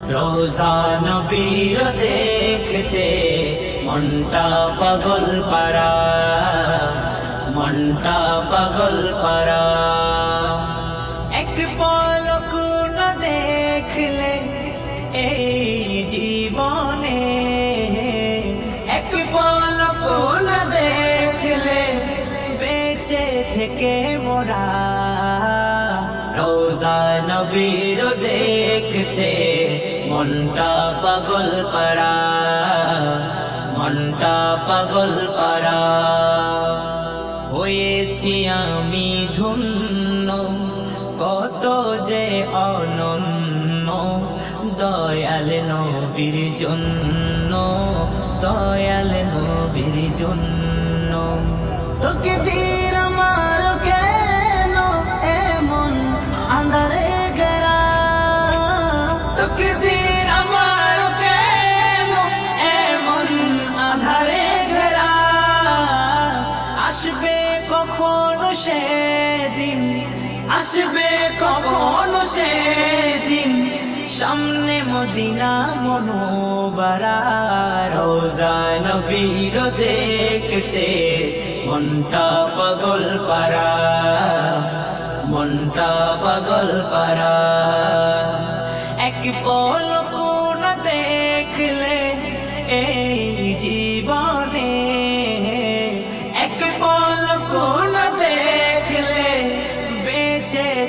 রোজা নবীর দেখতে, মনটা পাগল পারা মনটা পাগল পারা এক পলক না দেখলে এই জীবনে, এক পলক না দেখলে বেঁচে থেকে মোরা। রোজা নবীর দেখতে মনটা পাগল পারা মনটা পাগল পারা হয়েছি আমি ধন্য, কত যে অনন্য, দয়াল নবীর জন্য, দয়াল নবীর জন্য। তোকে দিন সেদিন, আসবে কখনো সেদিন? সামনে মদিনা মনোবরা, রোজা নবীর দেখতে মনটা পাগল পারা মনটা পাগল পারা এক পলক না দেখলে এই জীবনে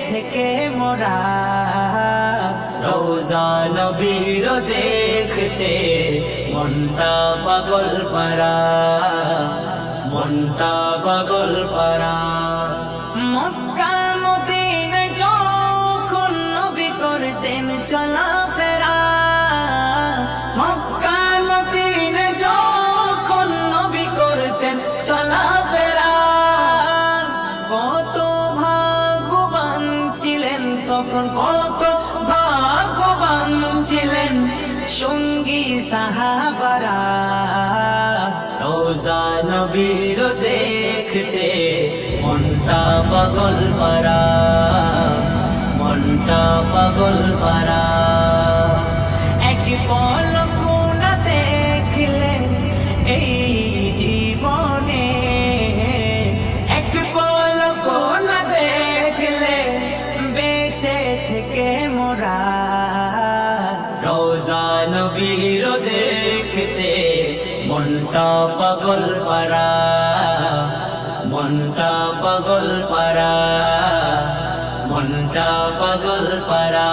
থেকে মোরা। রোজা নবীর দেখতে মনটা পাগল পারা, মনটা পাগল পারা। মক্কা মদিনে যখন নবী করতেন চলাফেরা সঙ্গী সাহাবারা, রোজা নবীর দেখতে মনটা পাগল পারা, মনটা পাগল পারা। এক পলক না দেখলে এই জীবনে, এক পলক না দেখলে বেঁচে থেকে মোরা। মনটা পাগল পারা মনটা পাগল পারা মনটা পাগল পারা।